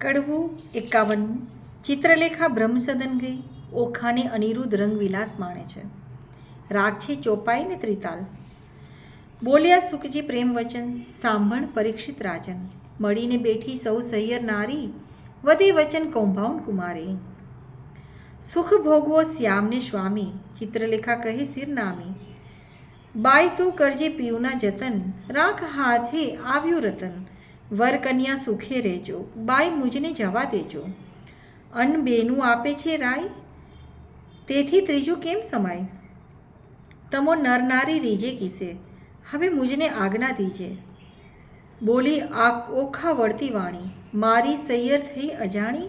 કડવું એકાવનમું ચિત્રલેખા બ્રહ્મસદન ગઈ, ઓખાને અનિરુદ્ધ રંગવિલાસ માણે છે. રાગ છે ચોપાઈ ને ત્રિતાલ. બોલ્યા સુખજી પ્રેમ વચન સાંભળ પરીક્ષિત રાજન. મળીને બેઠી સૌ સૈયર નારી વધે વચન કૌભાઉન કુમારી. સુખ ભોગવો શ્યામને સ્વામી, ચિત્રલેખા કહે સિર નામી. બાય તું કરજે પીવના જતન, રાખ હાથે આવ્યું રતન. વર કન્યા સુખે રહેજો. બાય મુજને જવા દેજો. અન્ન બેનું આપે છે રાય? તેથી ત્રીજું કેમ સમાય? તમો નરનારી રીજે કિસે. હવે મુજને આજ્ઞા દીજે. બોલી, આ ઓખા વળતી વાણી. મારી સૈયર થઈ અજાણી?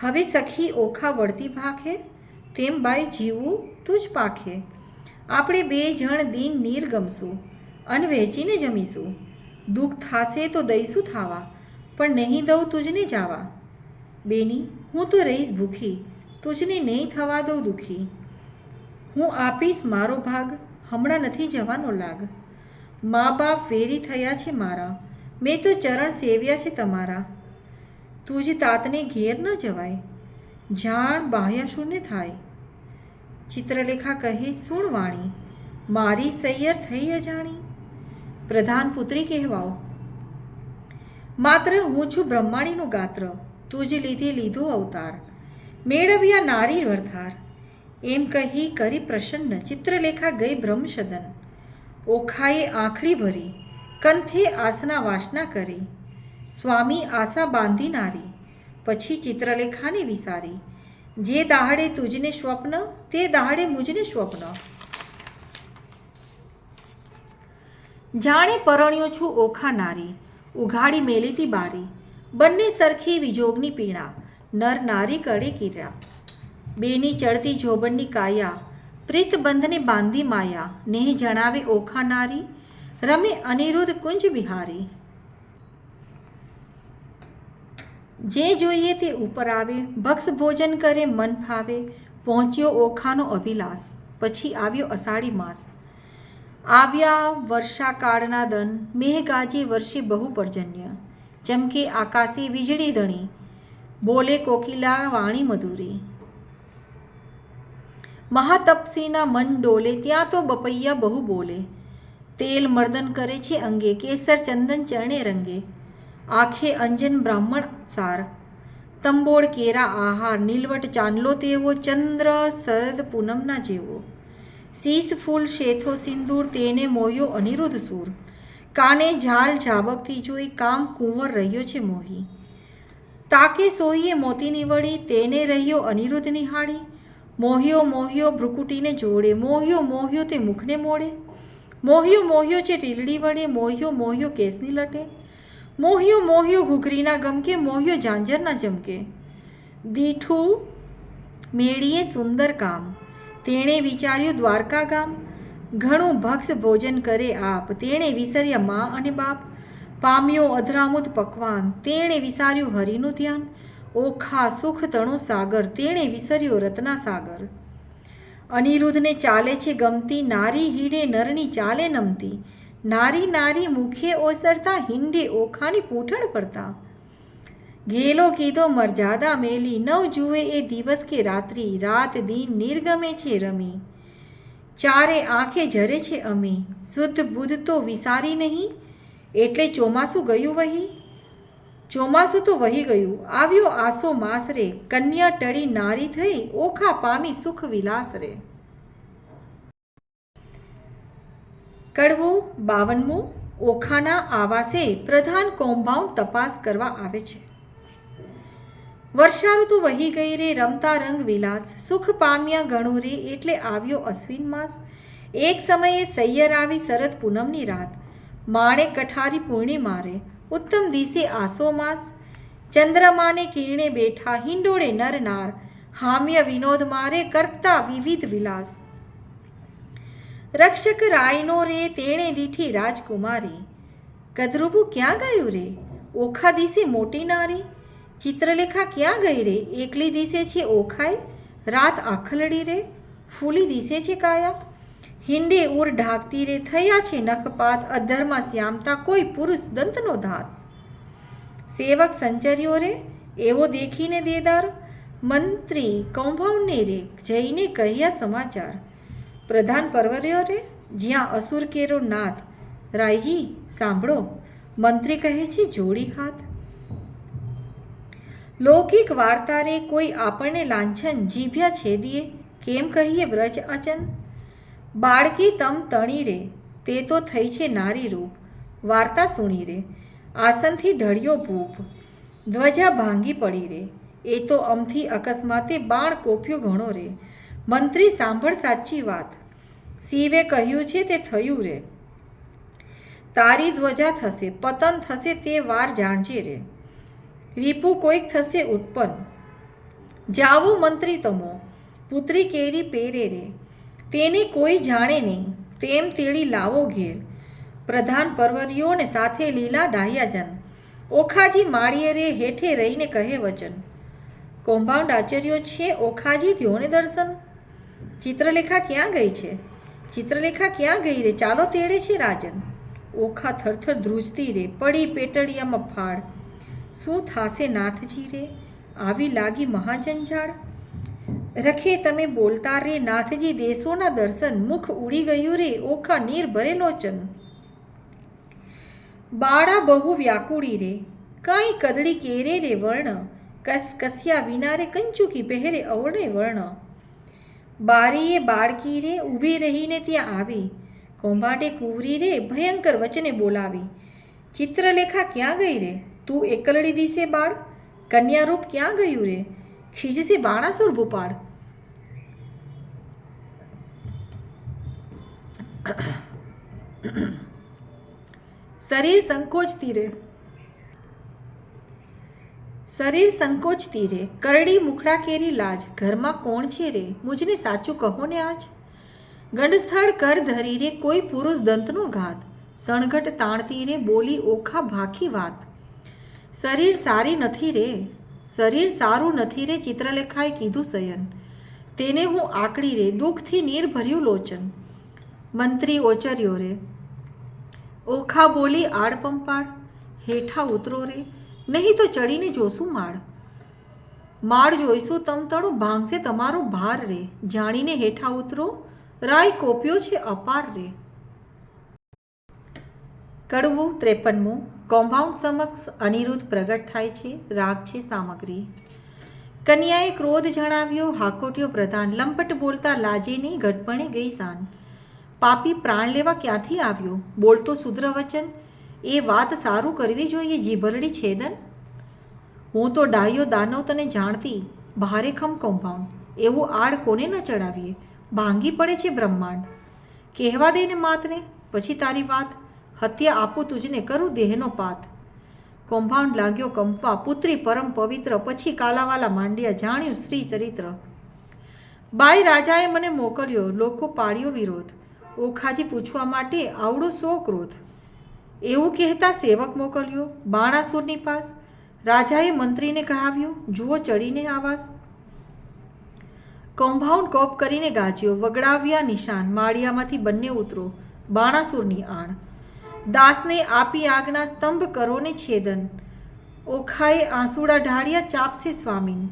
હવે સખી ઓખા વળતી ભાખે? તેમ બાઈ જીવું તું જ પાખે. આપણે બે જણ દિન નીર ગમશું. અને વહેંચીને જમીશું. દુઃખ થાશે તો દઈશું થાવા? પણ નહીં દઉં તુજને જાવા. બેની, હું તો રહીશ ભૂખી, તુજને નહીં થવા દઉં દુઃખી. હું આપીશ મારો ભાગ, હમણાં નથી જવાનો લાગ. મા બાપ વેરી થયા છે મારા, મેં તો ચરણ સેવ્યા છે તમારા. તુજ તાતને ઘેર ન જવાય, જાણ બાહ્ય શૂન્ય થાય. ચિત્રલેખા કહે, સુણ વાણી, મારી સૈયર થઈ અજાણી. પ્રધાન પુત્રી કહેવાઓ. માત્ર હું છું બ્રહ્માણીનું ગાત્ર તુજ લીધે લીધો અવતાર. મેળવ્યા નારી વરથાર એમ કહી કરી પ્રસન્ન, ચિત્રલેખા ગઈ બ્રહ્મસદન. ઓખાએ આંખડી ભરી કંથે આસના વાસના કરી. સ્વામી આશા બાંધી નારી, પછી ચિત્રલેખાને વિસારી. જે દાહડે તુજને સ્વપ્ન, તે દાહડે મુજને સ્વપ્ન. જાણે પરણ્યો છું ઓખા નારી, ઉઘાડી મેલીતી બારી, બંને સરખી વિજોગની પીણા નર નારી કડે કીર્યા. બેની ચડતી જોબણની કાયા પ્રીત બંધને બાંધી માયા, નેહ જણાવે ઓખા નારી, રમે અનિરુદ્ધ કુંજ બિહારી જે જોઈએ તે ઉપર આવે ભક્ષ ભોજન કરે, મન ફાવે, પહોંચ્યો ઓખાનો અભિલાષ, પછી આવ્યો અષાઢી માસ. આવ્યા વર્ષાકાળના દન મેઘ વર્ષી બહુ પર્જન્ય ચમકે આકાશી વીજળી ધણી, બોલે કોકિલા વાણી મધુરી. મહાતપસીના મન ડોલે, ત્યાં તો બપૈયા બહુ બોલે. તેલ મર્દન કરે છે અંગે, કેસર ચંદન ચરણે રંગે. આખે અંજન બ્રાહ્મણ સાર, તંબોળ કેરા આહાર, નીલવટ ચાંદલો તેવો, ચંદ્ર શરદ પૂનમના જેવો. શીશ ફૂલ શેથો સિંદૂર તેને મોયો અનિરુદ્ધ સૂર. કાને ઝાલ ઝાબકતી જોઈ કામ કુંવર રહ્યો છે મોહી. તાકે સોઈએ મોતીની વળી તેને રહ્યો અનિરુદ્ધ નિહાળી. મોહ્યો મોહ્યો ભ્રુકુટીને જોડે, મોહ્યો મોહ્યો તે મુખને મોડે. મોહ્યો મોહ્યો છે ટીલડી વડે, મોહ્યો મોહ્યો કેસની લટે. મોહ્યો મોહ્યો ઘૂઘરીના ગમકે, મોહ્યો ઝાંઝરના ચમકે. દીઠું મેળીએ સુંદર કામ. તેણે વિચાર્યું, દ્વારકા ગામ, ઘણું ભક્ષ ભોજન કરે આપ. તેણે વિસર્યા મા અને બાપ. પામ્યો અધરામુદ પકવાન. તેણે વિસાર્યું હરિનું ધ્યાન. ઓખા સુખ તણો સાગર. તેણે વિસર્યો રત્ના સાગર અનિરુદ્ધને ચાલે છે ગમતી, નારી હીડે નરની ચાલે નમતી. નારી નારી મુખે ઓસરતા, હિંડે ઓખાની પૂંઠણ પડતા. ઘેલો કીધો મરજાદા મેલી, નવ જુએ એ દિવસ કે રાત્રિ, રાત દિન નિર્ગમે છે રમી. ચારે આંખે જરે છે અમે. શુદ્ધ બુદ્ધ તો વિસારી નહીં? એટલે ચોમાસું ગયું વહી? ચોમાસું તો વહી ગયું. આવ્યો આસો માસ રે કન્યા ટળી નારી થઈ. ઓખા પામી સુખ વિલાસ રે. કડવું, બાવનમું, ઓખાના આવાસે પ્રધાન કોમ્પાઉન્ડ તપાસ કરવા આવે છે. વર્ષાઋતુ વહી ગઈ રે, રમતા રંગ વિલાસ. સુખ પામ્યા ગણું રે, એટલે આવ્યો અશ્વિન માસ. એક સમયે સૈયર આવી શરદ પૂનમની રાત. માણે કઠારી પૂર્ણિમા રે ઉત્તમ દિશે આસો માસ. ચંદ્રમાને કિરણે બેઠા હિંડોળે નર નાર. હામ્ય વિનોદ મારે કરતા વિવિધ વિલાસ. રક્ષક રાયનો રે, તેણે દીઠી રાજકુમારી. કદરૂપું ક્યાં ગયું રે? ઓખા દિશે મોટી નારી. ચિત્રલેખા ક્યાં ગઈ રે? એકલી દિશે છે ઓખાઈ? રાત આખલડી રે? ફૂલી દિશે છે કાયા? હિંડે ઉર ઢાકતી રે? થયા છે નખપાત? અધરમાં શ્યામતા કોઈ પુરુષ દંતનો ધાત? સેવક સંચર્યો રે? એવો દેખીને દેદાર? મંત્રી કૌભાવને રે? જઈને કહ્યા સમાચાર? પ્રધાન પરવર્યો રે? જ્યાં અસુર કેરો નાથ? રાયજી, સાંભળો. મંત્રી કહે છે, જોડી હાથ. લૌકિક વાર્તા રે કોઈ આપણને લાંછન જીભ્યા છેદીએ? કેમ કહીએ વ્રજ અચન? બાળકી તમ તણી રે, તે તો થઈ છે નારી રૂપ. વાર્તા સુણી રે, આસનથી ઢળ્યો ભૂપ. ધ્વજા ભાંગી પડી રે, એ તો અમથી અકસ્માતે બાણ કોપ્યો ઘણો રે. મંત્રી સાંભળ સાચી વાત. શિવે કહ્યું છે તે થયું રે. તારી ધ્વજા થશે, પતન થશે તે વાર જાણજે રે. રીપુ કોઈક થશે ઉત્પન્ન. જાવો મંત્રી તમો, પુત્રી કેરી પેરે રે. તેને કોઈ જાણે નહીં, તેમ તેડી લાવો ઘેર. પ્રધાન પરવરીઓને સાથે લીલા ડાહ્યાજન ઓખાજી માળીએ રે હેઠે રહીને કહે વચન. કૌભાંડ આચર્યો છે ઓખાજી ધ્યોને દર્શન? ચિત્રલેખા ક્યાં ગઈ છે? ચિત્રલેખા ક્યાં ગઈ રે? ચાલો તેડે છે રાજન. ઓખા થરથર ધ્રુજતી રે, પડી પેટડિયામાં ફાળ. શું થાશે નાથજી રે આવી લાગી મહાજંજાળ. રખે તમે બોલતા રે, નાથજી દેશોના દર્શન. મુખ ઉડી ગયું રે, ઓખા નીર ભરે લોચન બાળા બહુ વ્યાકુળી રે. કાંઈ કદડી કેરે રે વર્ણ. કસ કસ્યા વિના રે કંચુકી પહેરે અવળે વર્ણ. બારીએ બાળકી રે, ઊભી રહીને ત્યાં આવી. કૌભાંડે કુવરી રે, ભયંકર વચને બોલાવી. ચિત્રલેખા ક્યાં ગઈ રે? તું એકલડી દિશે બાળ? કન્યારૂપ ક્યાં ગયું રે? ખીજશે બાણાસુર ભૂપાળ. શરીર સંકોચતી રે. શરીર સંકોચતી રે. કરડી મુખડા કેરી લાજ. ઘરમાં કોણ છે રે? મુજને સાચું કહો ને આજ. ગંડસ્થળ કર ધરી રે કોઈ પુરુષ દંતનો ઘાત. સણઘટ તાણતી રે બોલી ઓખા ભાખી વાત. શરીર સારી નથી રે. શરીર સારું નથી રે, ચિત્રલેખાએ કીધું સયન તેને હું આકડી રે, દુઃખથી નીર ભર્યું લોચન. મંત્રી ઓચર્યો રે. ઓખા બોલી આડ પંપાળ, હેઠા ઉતરો રે. નહીં તો ચડીને જોશું માળ. માળ જોઈશું તમ તણું ભાંગશે તમારો ભાર રે. જાણીને હેઠા ઉતરો, રાય કોપ્યો છે અપાર રે. કડવું ત્રેપનમું. કૌભાંડ સમક્ષ અનિરુદ્ધ પ્રગટ થાય છે, રાગ છે સામગ્રી. કન્યાએ ક્રોધ જણાવ્યો હાકોટ્યો પ્રધાન લંપટ બોલતા લાજે નહીં ઘટપણે ગઈ સાન. પાપી પ્રાણ લેવા ક્યાંથી આવ્યો? બોલતો શુદ્ર વચન એ વાત સારું કરવી જોઈએ, જીભરડી છેદન? હું તો ડાયો દાનવ તને જાણતી, ભારે ખમ કૌભાંડ. એવું આડ કોને ન ચડાવીએ? ભાંગી પડે છે બ્રહ્માંડ. કહેવા દે ને માતને, પછી તારી વાત. હત્યા આપું તુજને કરું દેહનો પાત. કૌભાંડ લાગ્યો કંપવા પુત્રી પરમ પવિત્ર, પછી કાલાવાલા માંડ્યા જાણ્યું શ્રી ચરિત્ર. બાઈ રાજાએ મને મોકલ્યો, લોકો પાડ્યો વિરોધ. ઓખાજી પૂછવા માટે આવડો સો ક્રોધ. એવું કહેતા સેવક મોકલ્યો, બાણાસુરની પાસ. રાજાએ મંત્રીને કહાવ્યું, જુઓ ચડીને આવાસ. કૌભાઉન્ડ કોપ કરીને ગાજ્યો, વગડાવ્યા નિશાન, માળિયામાંથી બંને ઉતરો, બાણાસુરની આણ. દાસને આપી આગના સ્તંભ કરોને છેદન. ઓખાએ આંસુડા ઢાળ્યા ચાપસે સ્વામીન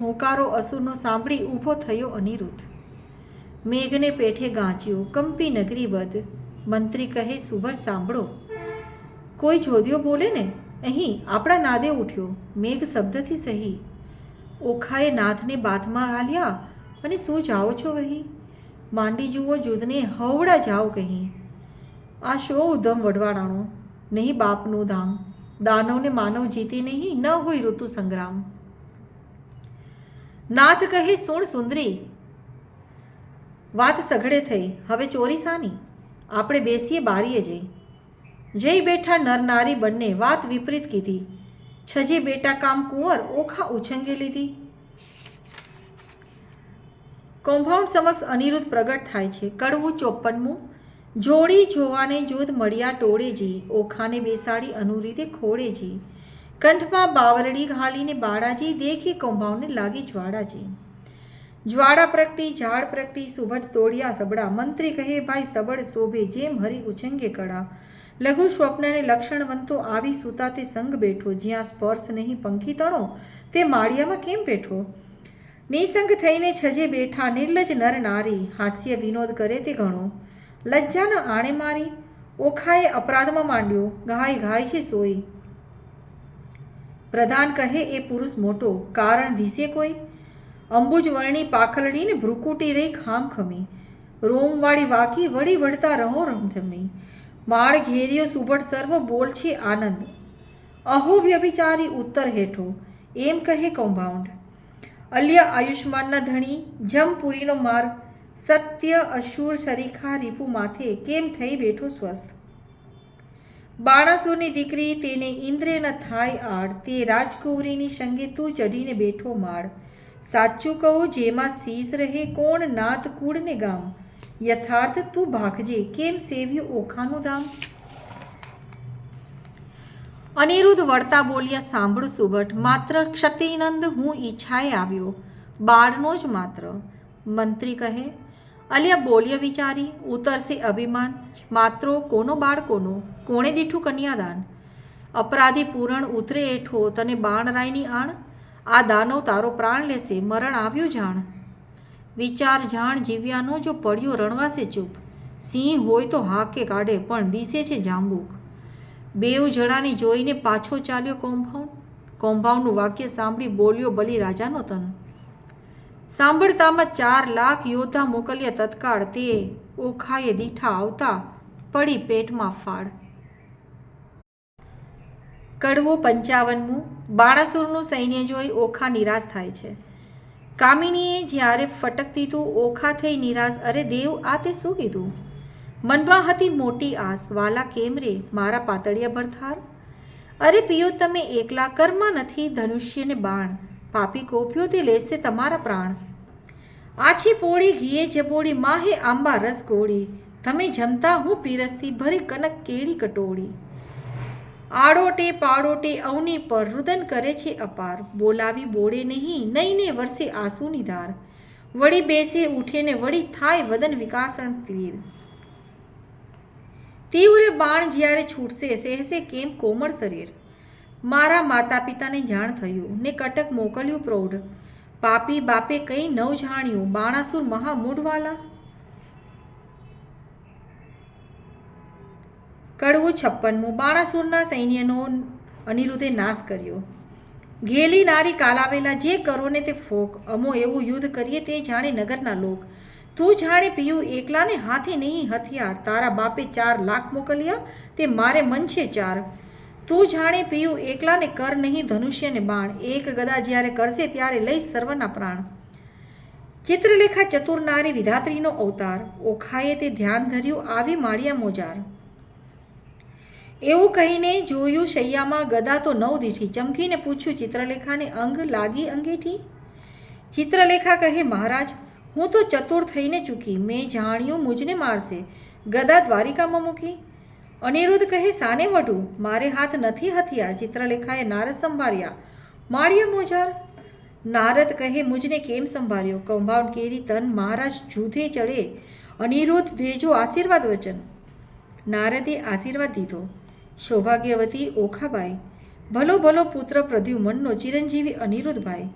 હોંકારો અસુરનો સાંભળી ઊભો થયો અનિરુદ્ધ. મેઘને પેઠે ગાંચ્યો, કંપી નગરી વધ. મંત્રી કહે સુભટ સાંભળો. કોઈ જોધ્યો બોલે ને? અહીં આપણા નાદે ઉઠ્યો. મેઘ શબ્દથી સહી. ઓખાએ નાથને બાથમાં હાલ્યા. અને શું જાઓ છો વહી? માંડી જુઓ જુદને, હવડા જાઓ કહી. આ શો ઉધમ વડવાડાણો નહીં બાપનું ધામ. દાનવને માનવ જીતે નહીં, ન હોય ઋતુ સંગ્રામ. નાથ કહે, સુણ સુંદરી. વાત સઘળે થઈ. હવે ચોરી સાની આપણે બેસીએ બારીએ જઈ. જઈ બેઠા નર નારી બંને વાત વિપરીત કીધી. છજે બેટા કામ કુંવર ઓખા ઉછંગી લીધી. કોમ્પાઉન્ડ સમક્ષ અનિરુદ્ધ પ્રગટ થાય છે. કડવું ચોપ્પનમું જોડી જોવાને જૂથ મળ્યા ટોળેજી ઓખાને બેસાડી અનુરીતે ખોળેજી કંઠમાં બાવરડી ઘાલીને બાળાજી દેખી કૌભાવને લાગી જ્વાળાજી. જ્વાળા પ્રગટી, ઝાડ પ્રગટી સુભટ તોડિયા સબડા મંત્રી કહે, ભાઈ, સબળ શોભે જેમ હરી ઉછંગે કળા. લઘુ સ્વપ્નને લક્ષણવંતો આવી સૂતા તે સંગ બેઠો. જ્યાં સ્પર્શ નહીં પંખી તણો, તે માળિયામાં કેમ બેઠો? નિસંગ થઈને છજે બેઠા, નિર્લજ નર નારી. હાસ્ય વિનોદ કરે તે ઘણો લજ્જાના આણે મારી, ઓખાએ અપરાધમાં માંડ્યો ગાય ગાય છે સોઈ પ્રધાન કહે, એ પુરુષ મોટો, કારણ દિશે કોઈ? અંબુજ વર્ણી પાખલડીને ભ્રુકુટી રહી ખામ ખમી. રોમવાળી વાકી વળી વળતા રહો રમઝમી. માળ ઘેરિયો સુબળ સર્વ બોલ છે આનંદ. અહો વ્યભિચારી ઉત્તર હેઠો. એમ કહે કૌભાંડ. અલ્ય આયુષ્માનના ધણી જમપુરીનો માર્ગ સત્ય અશુર શરીખા રીપુ માથે કેમ થઈ બેઠો સ્વસ્થ? બાણાસુરની દીકરી તેને ઇન્દ્રે ન થાય આડ, તે રાજકુંવરીની સંગે તું ચઢીને બેઠો માળ. સાચું કહું, જેમાં શીશ રહે કોણ નાત કુળ ને ગામ? યથાર્થ તું ભાગજે, કેમ સેવ્યું ઓખાનું ધામ? અનિરુદ્ધ વળતા બોલ્યા, સાંભળ સુભટ માત્ર ક્ષતિનંદ હું ઈચ્છાએ આવ્યો, બાળનો જ માત્ર. મંત્રી કહે અલ્યા બોલ્ય વિચારી, ઉતરશે અભિમાન. માત્રો કોનો બાળ કોનો કોણે દીઠું કન્યાદાન? અપરાધી પૂરણ ઉતરે એઠો, તને બાણરાયની આણ? આ દાનવ તારો પ્રાણ લેશે, મરણ આવ્યું જાણ. વિચાર જાણ જીવ્યાનો, જો પડ્યો રણવાશે ચૂપ. સિંહ હોય તો હાકે કાઢે, પણ દિશે છે જાંબુક. બેઉ જણાને જોઈને પાછો ચાલ્યો કોમ્પાઉન્ડ કોમ્પાઉન્ડનું વાક્ય સાંભળી બોલ્યો બલિ રાજાનો તન. સાંભળતામાં ચાર લાખ યોદ્ધા મોકલ્યા તત્કાળ. તે ઓખાએ દીઠા આવતા પડી પેટમાં ફાળ કડવું પંચાવનમું. બાણાસુરનું સૈન્ય જોઈ ઓખા નિરાશ થાય છે. કામિનીએ જ્યારે ફટકતી તું ઓખા થઈ નિરાશ. અરે દેવ, આ તે શું કીધું? મનમાં હતી મોટી આસ. વાલા કેમ રે મારા પાતળિયા ભરથાર? અરે પિયો, તમે એકલા કર્મા નથી, ધનુષ્યને બાણ. પાપી કોપ્યો લેશે તમારા પ્રાણ. આછી પોળી ઘીએ જબોડી માહે આંબા રસ ગોળી. તમે જમતા હું પીરસતી, ભરી કનક કેળી કટોળી. આડોટે પાડોટે અવની પર રુદન કરે છે અપાર. બોલાવી બોળે નહીં નહીં ને વરસે આંસુની ધાર. વળી બેસે ઉઠે ને વળી થાય વદન વિકાસણ તીર. તીવ્ર બાણ જ્યારે છૂટશે, સહેશે કેમ કોમળ શરીર? મારા માતા પિતાને જાણ થયું ને કટક મોકલ્યું પ્રૌઢ. પાપી બાપે કંઈ નવ જાણ્યું, બાણાસુર મહામૂઢવાલા? કડવું છપ્પનમું. બાણાસુરના સૈન્યનો અનિરુદ્ધે નાશ કર્યો. ઘેલી નારી કાલાવેલા જે કરો ને તે ફોક, અમો એવું યુદ્ધ કરીએ તે જાણે નગરના લોક. તું જાણે પીયું એકલાને હાથે નહીં હથિયાર. તારા બાપે ચાર લાખ મોકલ્યા, તે મારે મન છે ચાર. તું જાણે પીયું એકલાને કર નહીં ધનુષ્યને બાણ. એક ગદા જ્યારે કરશે ત્યારે લઈશ સર્વના પ્રાણ. ચિત્રલેખા ચતુરનારી વિધાત્રીનો અવતાર. ઓખાએ તે ધ્યાન ધર્યું આવી માળિયા મોજાર. એવું કહીને જોયું શૈયામાં ગદા તો નવ દીઠી. ચમકીને પૂછ્યું, ચિત્રલેખાને અંગ લાગી અંગેઠી ચિત્રલેખા કહે, મહારાજ, હું તો ચતુર થઈને ચૂકી. મેં જાણ્યું મુજને મારશે. ગદા દ્વારિકામાં મૂકી. અનિરુદ્ધ કહે, સાને વઢું, મારે હાથ નથી હથિયા ચિત્રલેખાએ નારદ સંભાળ્યા. માળીએ મોજાર. નારદ કહે, મુજને કેમ સંભાળ્યો? કૌભાંડ કેરી તન મહારાજ જૂથે ચડે. અનિરુદ્ધ દેજો આશીર્વાદ વચન. નારદે આશીર્વાદ દીધો. સૌભાગ્યવતી ઓખાબાઈ. ભલો ભલો પુત્ર પ્રદ્યુમનનો ચિરંજીવી અનિરુદ્ધભાઈ.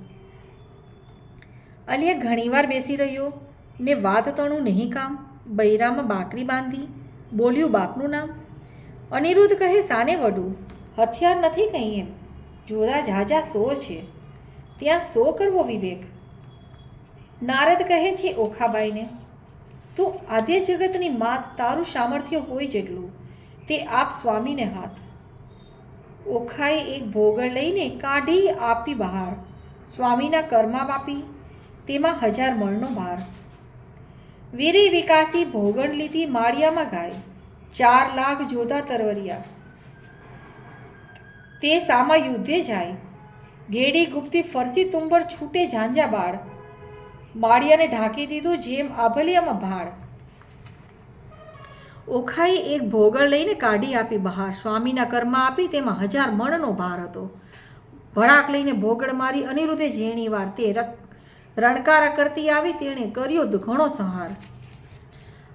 અલિયા ઘણીવાર બેસી રહ્યો ને વાત તણું નહીં કામ. બૈરામાં બાકરી બાંધી, બોલ્યું બાપનું નામ. અનિરુદ્ધ કહે, સાને વડું, હથિયાર નથી કંઈ એમ. જોદા ઝાઝા સો છે. ત્યાં સો કરવો વિવેક. નારદ કહે છે, ઓખાબાઈને, તો આદ્ય જગતની માત તારું સામર્થ્ય હોય જેટલું, તે આપ સ્વામીને હાથ. ઓખાએ એક ભોગળ લઈને કાઢી આપી બહાર. સ્વામીના કર્મા બાપી, તેમાં હજાર મણનો ભાર વીરે વિકાસી ભોગણ લીધી માળિયામાં ગાય. ચાર લાખ જોધા તરવરિયા. તે સામા યુદ્ધે જાય. ઘેડી ગુપ્તી ફરસી તુંબર છૂટે ઝાંઝા બાળ. માળિયાને ઢાંકી દીધું જેમ આભલિયામાં ભાળ. ઓખાએ એક ભોગળ લઈને કાઢી આપી બહાર. સ્વામીના કર્મા આપી તેમાં હજાર મણનો ભાર હતો. ભડાક લઈને ભોગળ મારી અનિરુદ્ધે ઝીણી વાર તે રણકારા કરતી આવી તેણે કર્યો ઘણો સંહાર.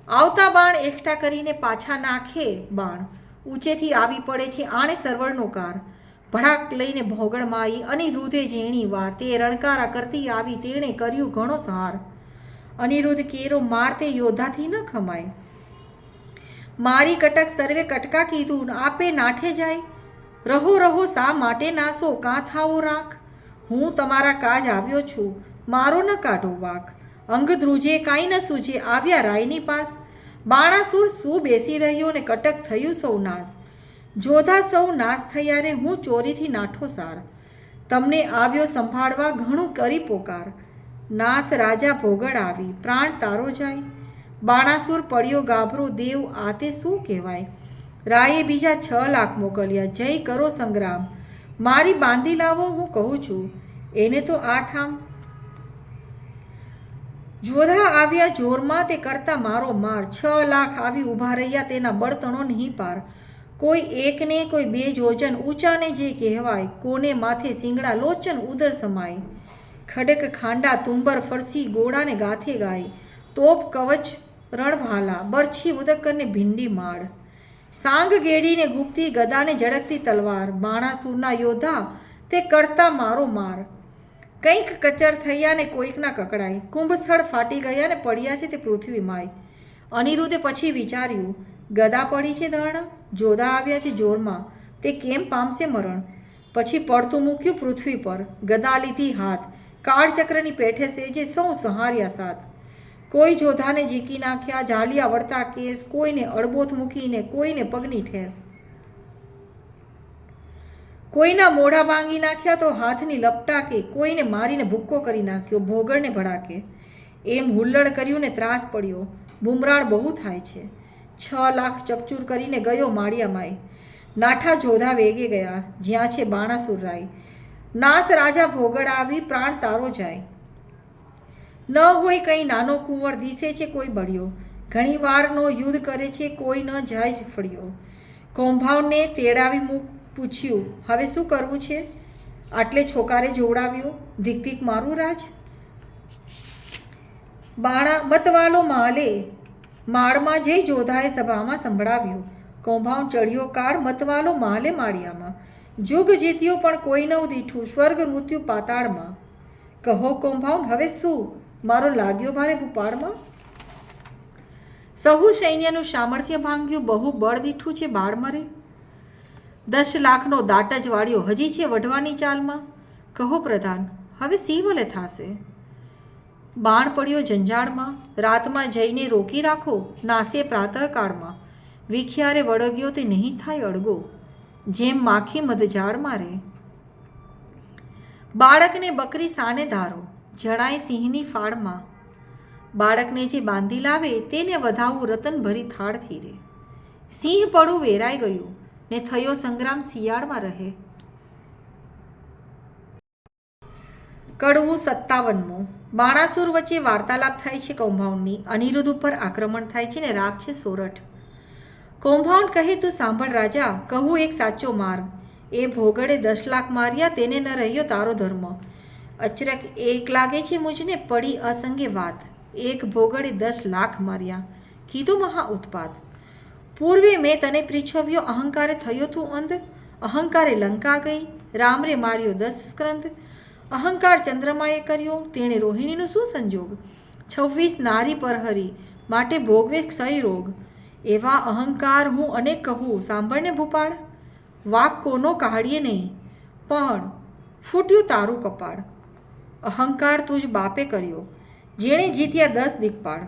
આવતા બાણ એકઠા કરીને પાછા નાખે બાણ. ઊંચેથી આવી પડે છે આણે સરવળનો કાર. ભડાક લઈને ભોગળમાં આવી અનિરુદ્ધે જેણી વાર તે રણકારા કરતી આવી તેણે કર્યું ઘણો સહાર અનિરુદ્ધ કેરો માર તે યોદ્ધાથી ન ખમાય. મારી કટક સર્વે કટકા કીધું, આપે નાઠે જાય. રહો રહો, શા માટે નાસો? કાં થાવો રાખ. હું તમારા કાજ આવ્યો છું, મારો ન કાઢો વાક. અંગ ધ્રુજે કાંઈ ન સૂજે આવ્યા રાયની પાસ. બાણાસુર શું બેસી રહ્યો ને કટક થયું સૌ નાશ. જોધા સૌ નાશ થયા રે, હું ચોરીથી નાઠો સાર. તમને આવ્યો સંભાળવા ઘણું કરી પોકાર. નાસ રાજા ભોગડ આવી, પ્રાણ તારો જાય. બાણાસુર પડ્યો ગાભરો, દેવ આ તે શું કહેવાય? રાયે બીજા છ લાખ મોકલ્યા, જય કરો સંગ્રામ. મારી બાંધી લાવો, હું કહું છું. એને તો આઠ આમ. જોધા આવ્યા જોરમાં તે કરતા મારો માર. છ લાખ આવી ઊભા રહ્યા તેના બળતણો નહીં પાર. કોઈ એકને કોઈ બે જોજન ઊંચાને જે કહેવાય, કોને માથે સિંગડા લોચન ઉદર સમાય. ખડક ખાંડા તુંબર ફરસી ગોળાને ગાથે ગાય. તોપ કવચ રણભાલા, બરછી ઉદકરને ભીંડી માળ. સાંગ ગેડીને ગુપ્તી ગદાને ઝડકતી તલવાર. બાણાસુરના યોદ્ધા તે કરતા મારો માર. કંઈક કચર થયા ને કોઈકના કકડાય કુંભસ્થળ ફાટી ગયા ને પડ્યા છે તે પૃથ્વીમાંય અનિરુદ્ધે પછી વિચાર્યું, ગદા પડી છે ધણ જોધા આવ્યા છે જોરમાં. તે કેમ પામશે મરણ? પછી પડતું મૂક્યું પૃથ્વી પર. ગદા લીધી હાથ. કાળચક્રની પેઠે સેજે સૌ સહાર્યા સાથ. કોઈ જોધાને ઝીકી નાખ્યા જાલિયા વળતા કેસ, કોઈને અડબોથ મૂકીને, કોઈને પગની ઠેસ. કોઈના મોઢા ભાંગી નાખ્યા તો હાથની લપટાકે કોઈને મારીને ભૂક્કો કરી નાખ્યો, ભોગળને ભડાકે. એમ હુલ્લડ કર્યું ને ત્રાસ પડ્યો. બુમરાળ બહુ થાય છે. છ લાખ ચકચૂર કરીને ગયો માળિયામાય નાઠા જોધા વેગે ગયા, જ્યાં છે બાણાસુર રાય નાસ રાજા ભોગળ આવી પ્રાણ તારો જાય. ન હોય કંઈ નાનો કુંવર દિસે છે કોઈ બળ્યો. ઘણીવારનો યુદ્ધ કરે છે કોઈ ન જાય જ ફળ્યો. કૌભાવને તેડાવી મૂક પૂછ્યું, હવે શું કરવું છે? આટલે છોકારે જોવડાવ્યું? ધીક ધીક મારું રાજ? બાણા મતવાલો માલે. માળમાં જઈ જોધાએ સભામાં સંભળાવ્યું. કૌભાવ ચડ્યો કાળ મતવાલો માલે માળિયામાં. જુગ જીત્યો પણ કોઈ ન દીઠું, સ્વર્ગ મૃત્યુ પાતાળમાં. કહો કૌભાવ હવે શું? મારો લાગ્યો ભારે ભૂપાળમાં? સહુ સૈન્યનું સામર્થ્ય ભાંગ્યું બહુ બળ દીઠું છે બાળ મરે દસ લાખનો દાટ જ વાળ્યો હજી છે વઢવાની ચાલમાં? કહો પ્રધાન, હવે સી વલે થાશે? બાણ પડ્યો જંજાળમાં, રાતમાં જઈને રોકી રાખો, નાસે પ્રાતઃકાળમાં. વિખ્યારે વળગ્યો તે નહીં થાય અડગો જેમ માખી મધજાળ મારે બાળકને બકરી સાને ધારો, જણાય સિંહની ફાળમાં. બાળકને જે બાંધી લાવે, તેને વધાવવું રતન ભરી થાળથી રે. સિંહ પડું વેરાઈ ગયું. ને થયો સંગ્રામ શિયાળમાં રહે. કડવું સત્તાવનમું. બાણાસુર વચ્ચે વાર્તાલાપ થાય છે કૌભાઉન્ડની અનિરુદ્ધ ઉપર આક્રમણ થાય છે ને રાગ છે સોરઠ. કૌભાઉન્ડ કહે તું સાંભળ રાજા, કહું એક સાચો માર્ગ. એ ભોગડે દસ લાખ માર્યા, તેને ન રહ્યો તારો ધર્મ. અચરક એક લાગે છે મુજને, પડી અસંગે વાત. એક ભોગડે દસ લાખ માર્યા. કીધું મહા ઉત્પાત. પૂર્વે મેં તને પૃચ્છવ્યો અહંકારે થયો તું અંધ. અહંકારે લંકા ગઈ, રામરે માર્યો દસ સ્ક્રંથ અહંકાર ચંદ્રમાએ કર્યો, તેણે રોહિણીનો શું સંજોગ? છવ્વીસ નારી પરહરી માટે ભોગવે ક્ષય રોગ. એવા અહંકાર હું અનેક કહું, સાંભળને ભૂપાળ. વાક કોનો કાઢીએ નહીં, પણ ફૂટ્યું તારું કપાળ. અહંકાર તું જ બાપે કર્યો, જેણે જીત્યા દસ દિક્પાળ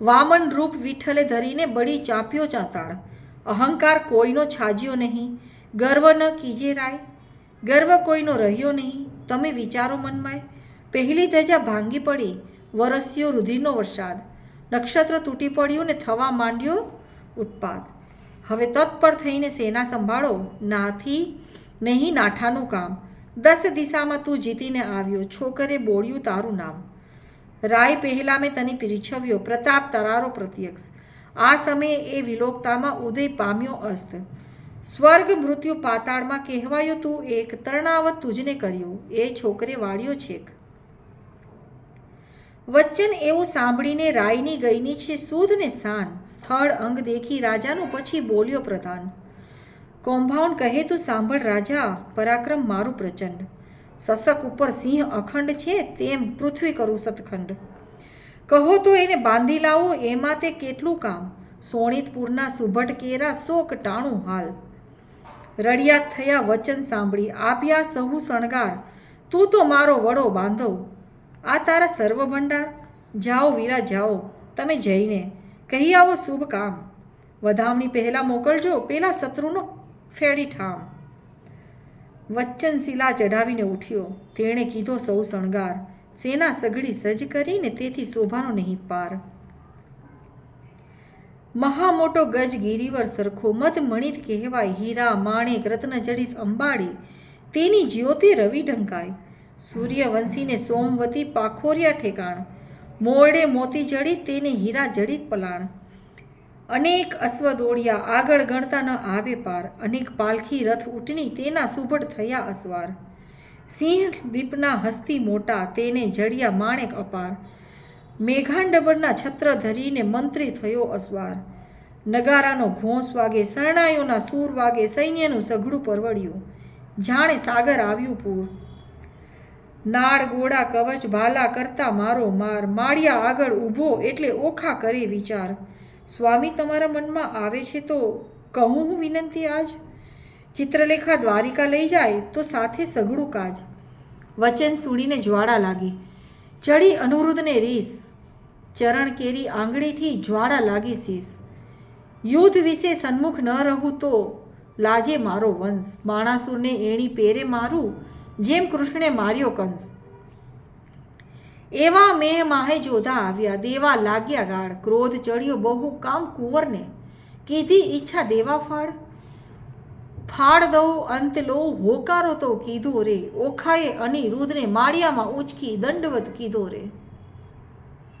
વામન રૂપ વિઠ્ઠલે ધરીને બળી ચાંપ્યો ચાતાળ. અહંકાર કોઈનો છાજ્યો નહીં. ગર્વ ન કીજે રાય. ગર્વ કોઈનો રહ્યો નહીં. તમે વિચારો મનમાય. પહેલી ધજા ભાંગી પડી. વરસ્યો રુધિરનો વરસાદ. નક્ષત્ર તૂટી પડ્યું ને થવા માંડ્યો ઉત્પાદ. હવે તત્પર થઈને સેના સંભાળો. નાથી નહીં, નાઠાનું કામ. દસ દિશામાં તું જીતીને આવ્યો. છોકરે બોળ્યું તારું નામ. રાય પહેલા મેં તને પીછવ્યો પ્રતાપ તરારો પ્રત્યક્ષ. આ સમયે એ વિલોકતામાં ઉદય પામ્યો અસ્ત. સ્વર્ગ મૃત્યુ પાતાળમાં કહેવાયો તું એક તરણાવત તુજને કર્યું, એ છોકરે વાળ્યો છેક. વચ્ચન એવું સાંભળીને રાયની ગઈની છે સુધ ને શાન સ્થળ અંગ દેખી રાજાનું પછી બોલ્યો પ્રધાન. કોમ્પાઉન્ડ કહે તું સાંભળ રાજા, પરાક્રમ મારું પ્રચંડ. સસક ઉપર સિંહ અખંડ છે તેમ પૃથ્વી કરું સતખંડ. કહો તો એને બાંધી લાવો, એમાં તે કેટલું કામ? સોણિતપુરના સુભટ કેરા શોક ટાણું હાલ. રડિયાત થયા વચન સાંભળી, આપ્યા સહુ શણગાર. તું તો મારો વડો બાંધો આ તારા સર્વભંડાર? જાઓ વીરા, જાઓ. તમે જઈને કહી આવો શુભ કામ. વધામણી પહેલાં મોકલજો, પેલા શત્રુનો ફેડી ઠામ. વચ્ચન શિલા ચઢાવીને ઉઠ્યો. તેણે કીધો, સૌ શણગાર. સેના સગડી સજ્જ કરીને તેથી શોભાનો નહીં પાર. મહામોટો ગજ ગિરિવર સરખો મત મણિત કહેવાય. હીરા માણેક રત્ન જડિત અંબાડી. તેની જ્યોતિ રવિ ઢંકાય. સૂર્યવંશીને સોમવતી પાખોરિયા ઠેકાણ. મોરડે મોતી જડિત, તેને હીરા જડિત પલાણ. અનેક અશ્વ દોડ્યા આગળ ગણતા ન આવે પાર. અનેક પાલખી રથ ઉટણી તેના સુભટ થયા અસવાર. સિંહ દીપના હસ્તી મોટા, તેને જડિયા માણેક અપાર. મેઘાંડબરના છત્ર ધરીને મંત્રી થયો અસવાર. નગારાનો ઘોંસ વાગે શરણાયોના સૂર વાગે, સૈન્યનું સઘળું પરવડ્યું જાણે સાગર આવ્યું પૂર. નાળ, ગોળા, કવચ, ભાલા કરતા મારો માર. માળિયા આગળ ઊભો એટલે ઓખા કરે વિચાર. સ્વામી તમારા મનમાં આવે છે તો કહું હું વિનંતી આજ? ચિત્રલેખા દ્વારિકા લઈ જાય તો સાથે સઘળું કાજ. વચન સુણીને જ્વાળા લાગી. ચડી અનુરુદ્ધને રીસ. ચરણ કેરી આંગળીથી જ્વાળા લાગી શીશ યુદ્ધ વિશે સન્મુખ ન રહું તો લાજે મારો વંશ. માણાસુરને એણી પેરે મારું, જેમ કૃષ્ણે માર્યો કંસ. એવા મેહ માહે જોધા આવ્યા. દેવા લાગ્યા ગાળ. ક્રોધ ચડ્યો બહુ કામ કુંવરને. કીધી ઈચ્છા દેવા ફાળ. ફાળ દઉં, અંત લો હોકારો તો કીધો રે. ઓખાએ અનિરુદ્ધને માળિયામાં ઉચકી દંડવત કીધો રે.